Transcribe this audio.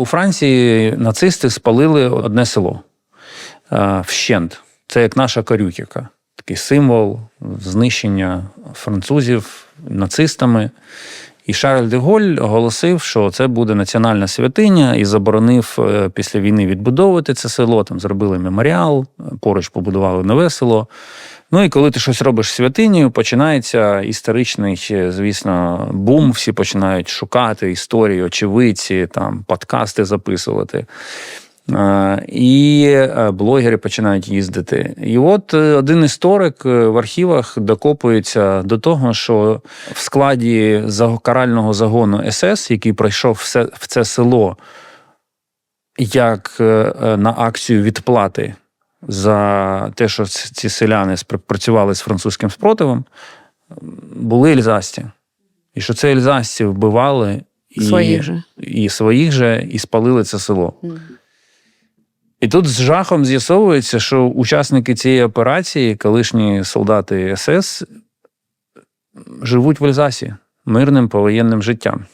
У Франції нацисти спалили одне село е, вщент. Це як наша Карюківка. Такий символ знищення французів нацистами. І Шарль де Голь оголосив, що це буде національна святиня, і заборонив е, після війни відбудовувати це село. Там зробили меморіал, поруч побудували нове село. Ну і коли ти щось робиш святинею, починається історичний, е, звісно, бум. Всі починають шукати історії, очевидці, там подкасти записувати. І е, блогери починають їздити. І от е, один історик е, в архівах докопується до того, що в складі карального загону СС, який пройшов в це село як на акцію відплати за те, що ці селяни працювали з французьким спротивом, були ельзасті. І що це ельзасті вбивали і, Своїх же. і своїх же, і спалили це село. І тут з жахом з'ясовується, що учасники цієї операції, колишні солдати СС, живуть в Ельзасі мирним повоєнним життям.